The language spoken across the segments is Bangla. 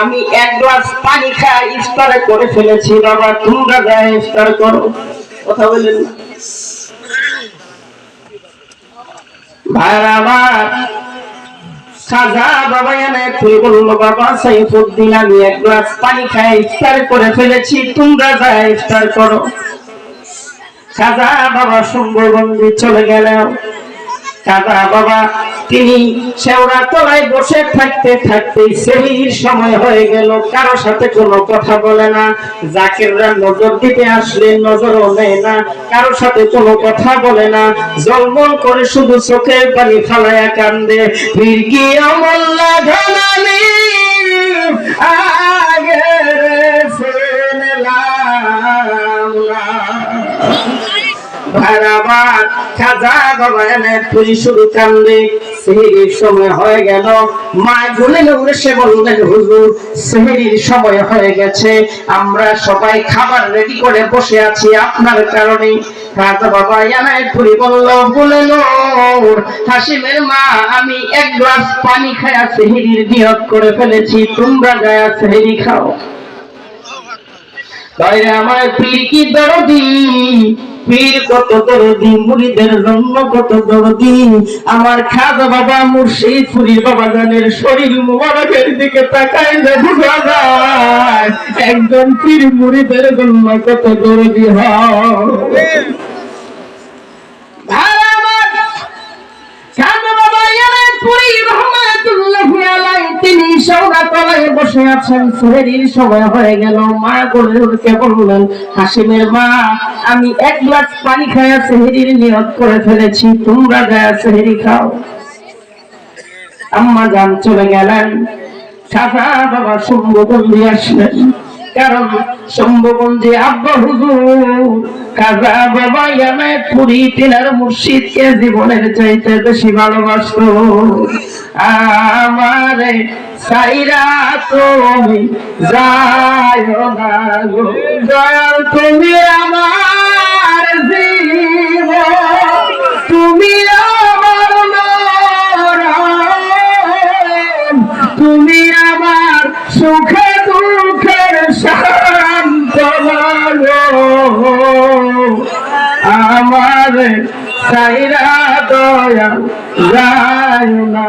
আমি এক গ্লাস পানি খাই, ইফতারে করে ফেলেছি। বাবা, তোমরা যায় ইফতার করো, কথা বললেন খাজা বাবা এনে তুই বাবা এক গ্লাস পানি করে ফেলেছি করো। খাজা বাবা চলে গেলেন কাদা বাবা, তিনি শেওড়া তলায় বসে থাকতে থাকতে সেই সময় হয়ে গেল। কারও সাথে কোনো কথা বলে না। জাকিররা নজর দিতে আসলে নজরও নেয় না। কারও সাথে কোনো কথা বলে না। জলমল করে শুধু চোখের পানি ফালায়া কান্দে। ফিরকি অমল্লা ধনানি আগে ভারাবার খাজা বাবা তুই শুধু কান্দে। সেহেরির সময় হয়ে গেল। মা বললেন সে বললেন হুজুর সেহেরির সময় হয়ে গেছে। আমরা সবাই খাবার রেডি করে বসে আছি আপনার কারণে। বাবা বলল বলল হাসিমের মা আমি এক গ্লাস পানি খায়া সেহেরির নিয়ত করে ফেলেছি। তোমরা গায়া সেহেরি খাও। বাইরে আমার পীর কি দরদি? পীর কত দরদি, মুড়িদের জন্য কত দরদি। আমার খাজা বাবা মুর্শিদ ফুরি বাবা জানের শরীর মুবারকের দিকে তাকায় যে বোঝা একজন পীর মুড়িদের জন্য কত দরদি হয় ভাই আমার, খাজা বাবা ইয়ারের পুরী রহমাতুল্লাহি আলাইহি তিনি সৌগাতলায় বসে আছেন সেহরির সময় হয়ে গেল। মা বলে উঠে বললেন, হাসিমের মা, আমি এক গ্লাস পানি খায়া সেহরির নিয়ত করে ফেলেছি। তোমরা গায়া সেহেরি খাও। আম্মা যান চলে গেলেন। সাফা বাবা শম্ভবন্দি আসলেন। কারণ শম্ভবন্দি আব্বা হুজুর কাজা বাবা ইয়ামে পুরী তিনার মুর্শিদকে জীবনের চাইতে বেশি ভালোবাসত। আমারে সাইরা তুমি যায় না গো। দয়াল তুমি আমার আমার সাইরা দয়া যায় না।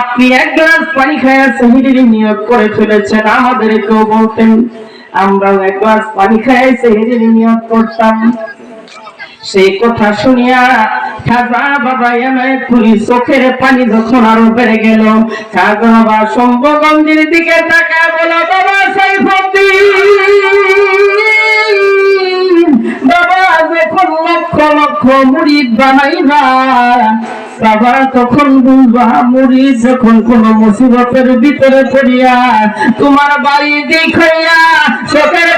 আপনি এক গ্লাস পানি খায়া নিয়োগ করে ফেলেছেন আমাদেরকেও বলতেন, আমরাও এক গ্লাস পানি সেহিরির নিয়োগ করতাম। সেই কথা শুনিয়া বাবা সম্ভবন্দির দিকে বলো, বাবা বাবা লক্ষ লক্ষ বানাইবা, বাবা, তখন বুঝবা মুড়ি যখন কোন মুসিবতের ভিতরে পড়িয়া, তোমার বাড়ি দেখাইয়া চোখের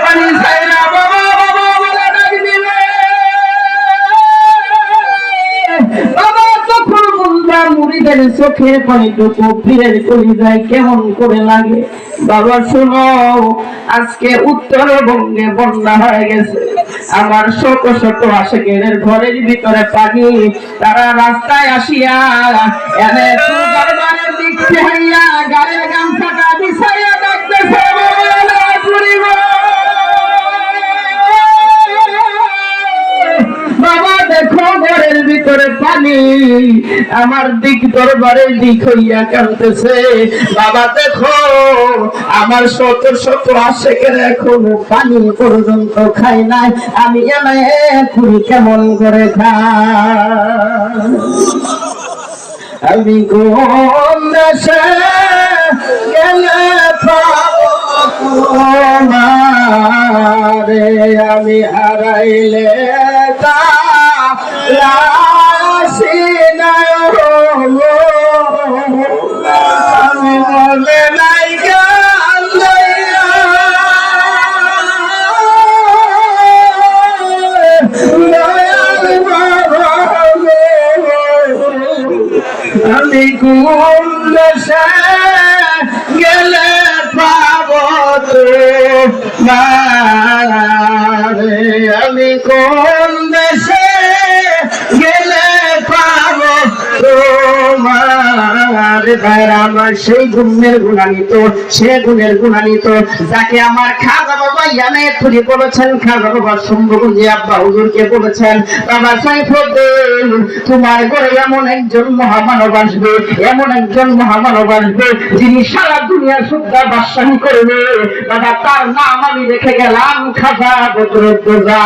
চোখের পানিটুকু চলে যায় কেমন করে লাগে? বাবা, শোনো, আজকে উত্তরবঙ্গে বন্যা হয়ে গেছে। আমার শত শত আশেকের ঘরের ভিতরে পাখি, তারা রাস্তায় আসিয়া তোর দরবারের আমার দিক দরবারের দিক হইয়া কাঁদতেছে। বাবা, দেখো, আমার শত শত আশেকের এখনও পানি পর্যন্ত খাই নাই। আমি এনে পুরি কেমন করে খাই? আমি কোন দেশে গেলে পাবো আমি হারাইলে তা কোন দেশে গেলে পাব তো তোমার ভাইরা, আমার সেই গুণের গুণান্বিত, সে গুণের গুণান্বিত। যাকে আমার খাজা বাবা ইয়ানে তুলি বলেছেন, খাজা বাবা শম্ভুজি আব্বা হুজুরকে বলেছেন, বাবা সাইফুদ্দিন, তোমার ঘরে এমন একজন মহামানব আসবে, এমন একজন মহামানব আসবে, যিনি সারা দুনিয়া শুদ্ধা বাদশাহী করবে। বাবা, তার নাম আমি রেখে গেলাম খাজা বদরুদ্দোজা।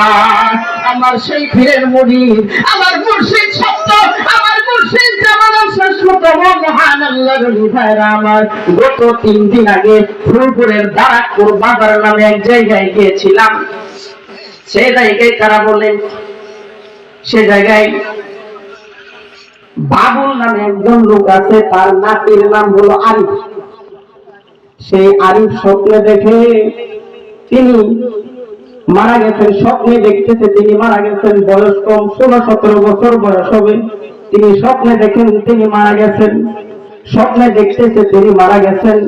আমার সেই ফিরের মুড়ি আমার মুর্শিদ শব্দ আমার মুর্শিদ জামানের শ্রেষ্ঠতম মহান আল্লাহর ভাইরা আমার। গত তিন দিন আগে ফুলপুরের দারাকপুর বাজার নামে এক জায়গায় গিয়েছিলাম। সেই জায়গায় তারা বলেন সে জায়গায় বাবুল নামে একজন লোক আছে, তার নাতির নাম হলো আরিফ। সেই আরিফ স্বপ্নে দেখে তিনি মারা গেছেন, স্বপ্নে দেখতেছে তিনি, মারা গেছেন, বয়স কম, ষোলো, সতেরো বছর বয়স হবে। তিনি স্বপ্নে দেখেন তিনি মারা গেছেন, স্বপ্নে দেখতেছে তিনি মারা গেছেন।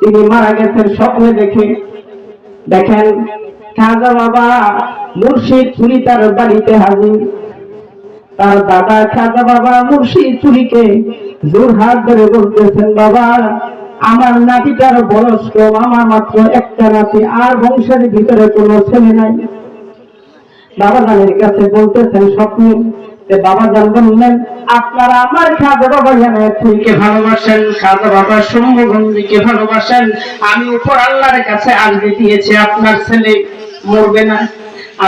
তিনি মারা গেছেন, স্বপ্নে দেখে। দেখেন, খাজা বাবা মুর্শিদ চুরি তার বাড়িতে হাজির। তার দাদা খাজা বাবা মুর্শিদ চুরিকে জোর হাত ধরে বলতেছেন, বাবা আমার নাতিটার বয়স কম আমার মাত্র একটা নাতি, আর বংশের ভিতরে কোনো ছেলে নাই। বাবা জানের কাছে বলতেছেন স্বপ্নে বাবা জান বললেন, আপনারা আমার খাজা বাবা জানাকে ভালোবাসেন খাজা বাবা শম্ভুগঞ্জিকে ভালোবাসেন। আমি উপর আল্লাহর কাছে আজকে দিয়েছি, আপনার ছেলে মরবে না।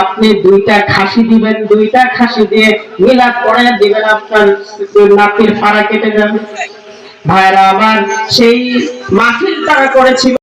আপনি দুইটা খাসি দিবেন, দুইটা খাসি দিয়ে মিলাদ করে দিবেন, আপনার নাতির ফাড়া কেটে যাবে। ভাইরা আমার সেই মাহফিল তারা করেছিল।